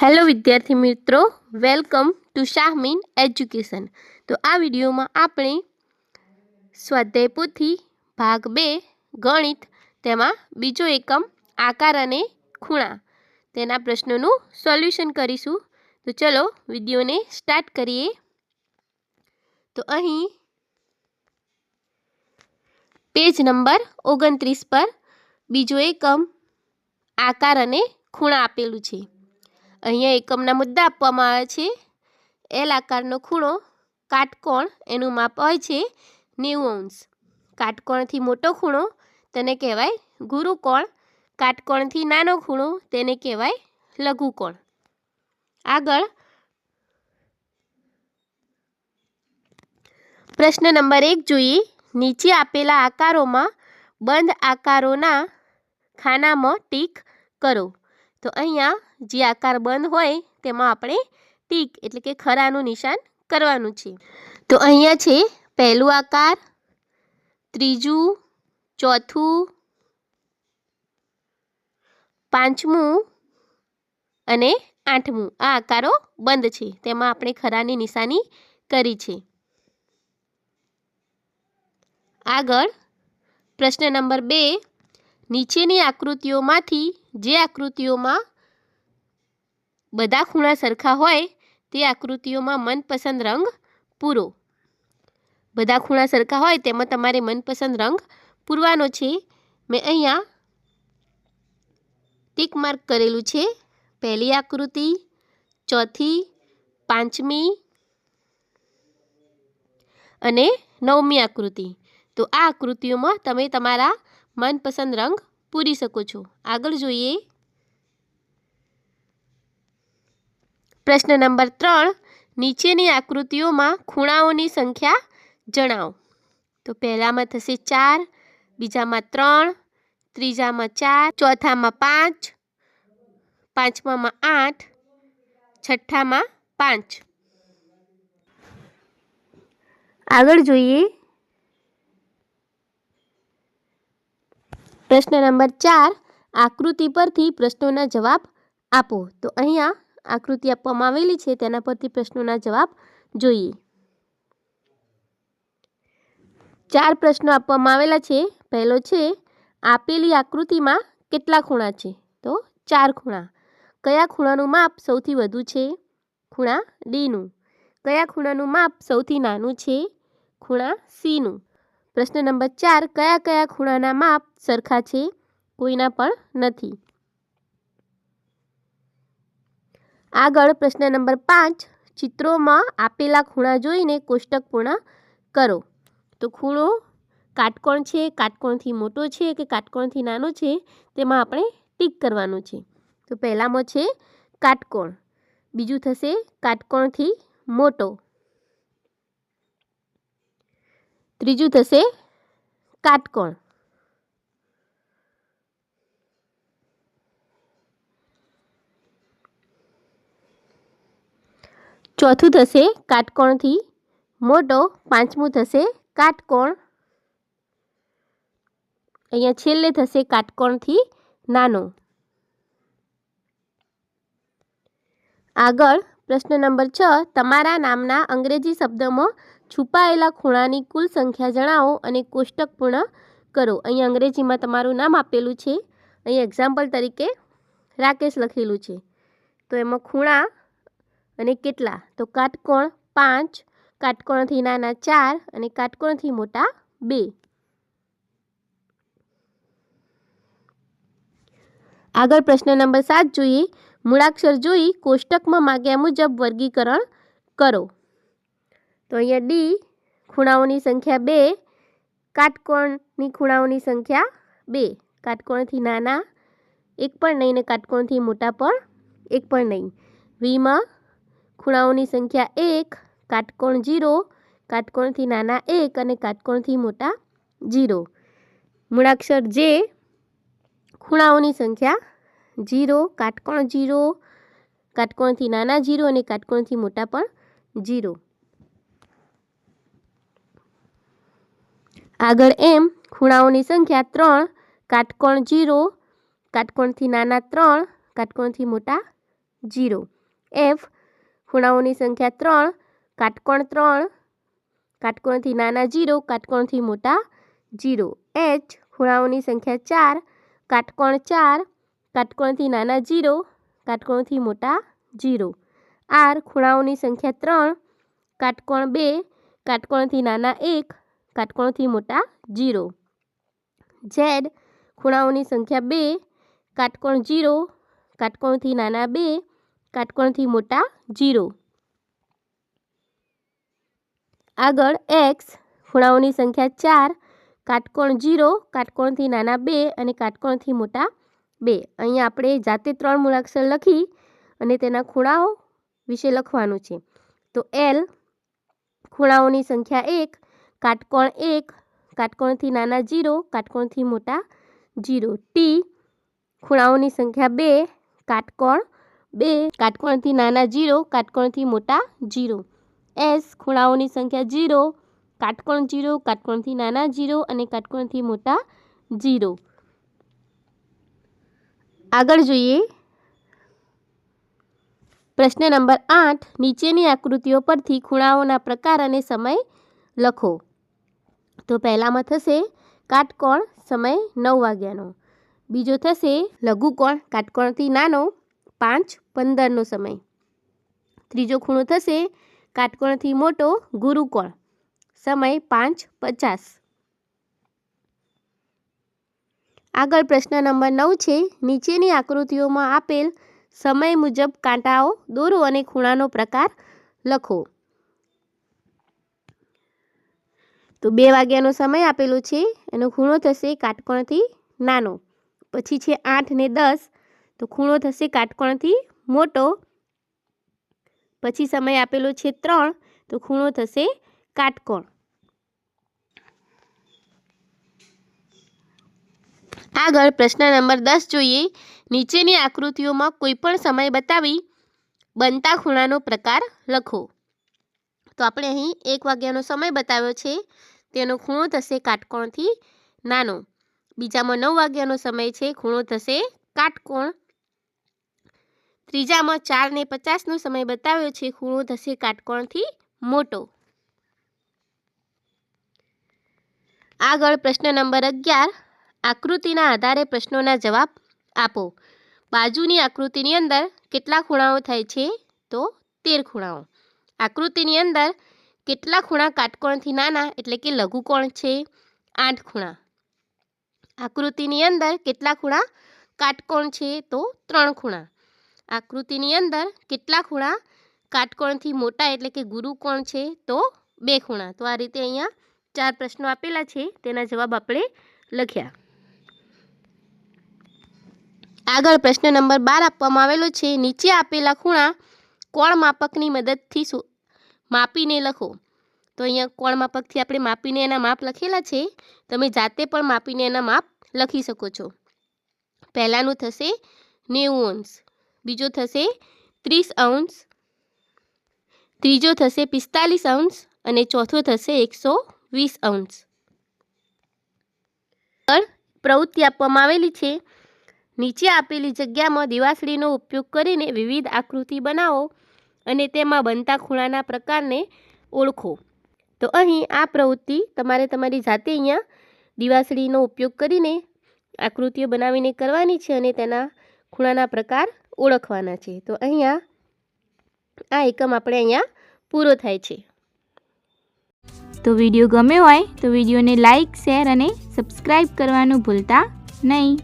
Hello વિદ્યાર્થી મિત્રો, welcome to Shahmeen education. તો આ વિડીયોમાં આપણે સ્વાધ્યાય પોથી ભાગ બે, ગણિત, તેમાં બીજો એકમ, આકાર અને ખૂણા, તેના પ્રશ્નોનું સોલ્યુશન કરીશું. તો ચલો વિડીયોને સ્ટાર્ટ કરીએ. તો અહીં પેજ નંબર ઓગણત્રીસ પર બીજો એકમ, આકાર અને ખૂણા આપેલું છે. અહીંયા એકમના મુદ્દા આપવામાં આવે છે. એલ આકારનો ખૂણો કાટકોણ એનું માપ હોય છે નેવું અંશ. કાટકોણથી મોટો ખૂણો તેને કહેવાય ગુરુકોણ. કાટકોણથી નાનો ખૂણો તેને કહેવાય લઘુકોણ. આગળ પ્રશ્ન નંબર એક જોઈએ. નીચે આપેલા આકારોમાં બંધ આકારોના ખાનામાં ટીક કરો. તો અહીંયા જે આકાર બંધ હોય તેમાં આપણે ટીક એટલે કે ખરાનું નિશાન કરવાનું છે. તો અહીંયા છે પહેલું આકાર, ત્રીજું, ચોથું, પાંચમું અને આઠમું. આ આકારો બંધ છે. તેમાં આપણે ખરાની નિશાની કરી છે. આગળ પ્રશ્ન નંબર બે, નીચેની આકૃતિઓમાંથી જે આકૃતિઓમાં બધા ખૂણા સરખા હોય તે આકૃતિઓમાં મનપસંદ રંગ પૂરો. બધા ખૂણા સરખા હોય તેમાં તમારે મનપસંદ રંગ પૂરવાનો છે. મેં અહીંયા ટીક માર્ક કરેલું છે. પહેલી આકૃતિ, ચોથી, પાંચમી અને નવમી આકૃતિ. તો આ આકૃતિઓમાં તમે તમારા મનપસંદ રંગ પૂરી શકો છો. આગળ જોઈએ. પ્રશ્ન નંબર ત્રણ, નીચેની આકૃતિઓમાં ખૂણાઓની સંખ્યા જણાવો. તો પહેલામાં થશે ચાર, બીજામાં ત્રણ, ત્રીજામાં ચાર, ચોથામાં પાંચ, પાંચમામાં આઠ, છઠ્ઠામાં પાંચ. આગળ જોઈએ. પ્રશ્ન નંબર ચાર, આકૃતિ પરથી પ્રશ્નોના જવાબ આપો. તો અહીંયા આકૃતિ આપવામાં આવેલી છે, તેના પરથી પ્રશ્નોના જવાબ જોઈએ. ચાર પ્રશ્નો આપવામાં આવેલા છે. પહેલો છે, આપેલી આકૃતિમાં કેટલા ખૂણા છે? તો ચાર ખૂણા. કયા ખૂણાનું માપ સૌથી વધુ છે? ખૂણા ડીનું. કયા ખૂણાનું માપ સૌથી નાનું છે? ખૂણા સીનું. પ્રશ્ન નંબર ચાર, કયા કયા ખૂણાના માપ સરખા છે? કોઈના પણ નથી. આગળ પ્રશ્ન નંબર પાંચ, ચિત્રોમાં આપેલા ખૂણા જોઈને કોષ્ટક પૂર્ણ કરો. તો ખૂણો કાટકોણ છે, કાટકોણથી મોટો છે કે કાટકોણથી નાનો છે તેમાં આપણે ટીક કરવાનું છે. તો પહેલામાં છે કાટકોણ. બીજું થશે કાટકોણથી મોટો. ત્રીજું થશે કાટકોણ. ચોથું થશે કાટકોણથી, મોટો પાંચમું થશે કાટકોણ. અહીંયા છેલ્લે થશે કાટકોણથી નાનો. આગળ પ્રશ્ન નંબર છ, તમારા નામના અંગ્રેજી શબ્દમાં છુપાયેલા ખૂણાની કુલ સંખ્યા જણાવો અને કોષ્ટક પૂર્ણ કરો. અહીં અંગ્રેજીમાં તમારું નામ આપેલું છે. અહીં એક્ઝામ્પલ તરીકે રાકેશ લખેલું છે. તો એમાં ખૂણા અને કેટલા? તો કાટકોણ પાંચ, કાટકોણથી નાના ચાર અને કાટકોણથી મોટા બે. આગળ પ્રશ્ન નંબર સાત જોઈએ. મૂળાક્ષર જોઈ કોષ્ટકમાં માગ્યા મુજબ વર્ગીકરણ કરો. તો અહીંયા ડી, ખૂણાઓની સંખ્યા બે, કાટકોણની ખૂણાઓની સંખ્યા બે. કાટકોણથી નાના, એક પણ નહીં ને કાટકોણથી મોટા પણ એક પણ નહીં. વીમાં ખૂણાઓની સંખ્યા એક, કાટકોણ જીરો, કાટકોણથી નાના એક અને કાટકોણથી મોટા જીરો. મૂળાક્ષર જે, ખૂણાઓની સંખ્યા જીરો, કાટકોણ જીરો, કાટકોણથી નાના જીરો અને કાટકોણથી મોટા પણ જીરો. આગળ એમ, ખૂણાઓની સંખ્યા ત્રણ, કાટકોણ જીરો, કાટકોણથી નાના ત્રણ, કાટકોણથી મોટા જીરો. એફ ખૂણાઓની સંખ્યા ત્રણ, કાટકોણ ત્રણ, કાટકોણથી નાના જીરો, કાટકોણથી મોટા જીરો. એચ ખૂણાઓની સંખ્યા ચાર, કાટકોણ ચાર, કાટકોણથી નાના જીરો, કાટકોણથી મોટા જીરો. આર ખૂણાઓની સંખ્યા ત્રણ, કાટકોણ બે, કાટકોણથી નાના એક, કાટકોણથી મોટા જીરો. ઝેડ ખૂણાઓની સંખ્યા બે, કાટકોણ જીરો, કાટકોણથી નાના બે કાટકોણથી મોટા જીરો. આગળ એક્સ ખૂણાઓની સંખ્યા ચાર, કાટકોણ જીરો, કાટકોણથી નાના બે અને કાટકોણથી મોટા બે. અહીંયા આપણે જાતે ત્રણ મૂળાક્ષર લખી અને તેના ખૂણાઓ વિશે લખવાનું છે. તો એલ ખૂણાઓની સંખ્યા એક, કાટકોણ એક, કાટકોણથી નાના જીરો, કાટકોણથી મોટા જીરો. ટી ખૂણાઓની સંખ્યા બે, કાટકોણ બે, કાટકોણથી નાના જીરો, કાટકોણથી મોટા જીરો. એસ, ખૂણાઓની સંખ્યા જીરો, કાટકોણ જીરો, કાટકોણથી નાના જીરો અને કાટકોણથી મોટા જીરો. આગળ જોઈએ. પ્રશ્ન નંબર આઠ, નીચેની આકૃતિઓ પરથી ખૂણાઓના પ્રકાર અને સમય લખો. તો પહેલામાં થશે કાટકોણ સમય નવ વાગ્યાનો. બીજો થશે લઘુકોણ, કાટકોણથી નાનો પાંચ પંદરનો સમય. ત્રીજો ખૂણો થશે કાટકોણથી મોટો ગુરુકોણ. સમય પાંચ પચાસ. આગળ પ્રશ્ન નંબર નવ છે, નીચેની આકૃતિઓમાં આપેલ સમય મુજબ કાંટાઓ, દોરો અને ખૂણાનો પ્રકાર લખો. તો બે વાગ્યાનો સમય આપેલો છે, એનો ખૂણો થશે કાટકોણથી નાનો. પછી છે આઠ ને દસ, તો ખૂણો થશે કાટકોણથી મોટો, પછી સમય આપેલો છે ત્રણ, તો ખૂણો થશે કાટકોણ. આગળ પ્રશ્ન નંબર દસ જોઈએ. નીચેની આકૃતિઓમાં કોઈપણ સમય બતાવી બનતા ખૂણાનો પ્રકાર લખો. તો આપણે અહીં એક વાગ્યાનો સમય બતાવ્યો છે. તેનો ખૂણો થશે કાટકોણથી નાનો. બીજામાં નવ વાગ્યાનો સમય છે. ખૂણો થશે કાટકોણ. ત્રીજામાં ચાર ને પચાસનો સમય બતાવ્યો છે. ખૂણો થશે કાટકોણથી મોટો. આગળ પ્રશ્ન નંબર અગિયાર. આકૃતિના આધારે પ્રશ્નોના જવાબ આપો. બાજુની આકૃતિની અંદર કેટલા ખૂણાઓ થાય છે? તો તેર ખૂણાઓ. આકૃતિની અંદર કેટલા ખૂણા કાટકોણથી નાના, એટલે કે લઘુકોણ છે? આઠ ખૂણા. આકૃતિની અંદર કેટલા ખૂણા કાટકોણ છે? તો ત્રણ ખૂણા. આકૃતિની અંદર કેટલા ખૂણા કાટકોણથી મોટા એટલે કે ગુરુકોણ છે તો બે ખૂણા. તો આ રીતે અહીંયા ચાર પ્રશ્નો આપેલા છે, તેના જવાબ આપણે લખ્યા. આગળ પ્રશ્ન નંબર બાર આપવામાં આવેલો છે, નીચે આપેલા ખૂણા કોણ માપકની મદદથી માપીને લખો. તો અહીંયા કોણ માપકથી આપણે માપીને એના માપ લખેલા છે, તમે જાતે પણ માપીને એના માપ લખી શકો છો. પહેલાંનું થશે નેવું અંશ બીજો થશે ત્રીસ અંશ, ત્રીજો થશે પિસ્તાલીસ અંશ અને ચોથો થશે એકસો વીસ અંશ. પ્રવૃત્તિ આપવામાં આવેલી છે. નીચે આપેલી જગ્યામાં દિવાસળીનો ઉપયોગ કરીને વિવિધ આકૃતિ બનાવો અને તેમાં બનતા ખૂણાના પ્રકારને ઓળખો. તો અહીં આ પ્રવૃત્તિ તમારે તમારી જાતે અહીંયા દિવાસળીનો ઉપયોગ કરીને આકૃતિઓ બનાવીને કરવાની છે અને તેના ખૂણાના પ્રકાર ઓળખવાના છે. તો અહીંયા આ એકમ આપણે અહીંયા પૂરો થાય છે. તો વીડિયો ગમ્યો હોય તો વિડીયોને લાઇક શેર અને સબસ્ક્રાઈબ કરવાનું ભૂલતા નહીં.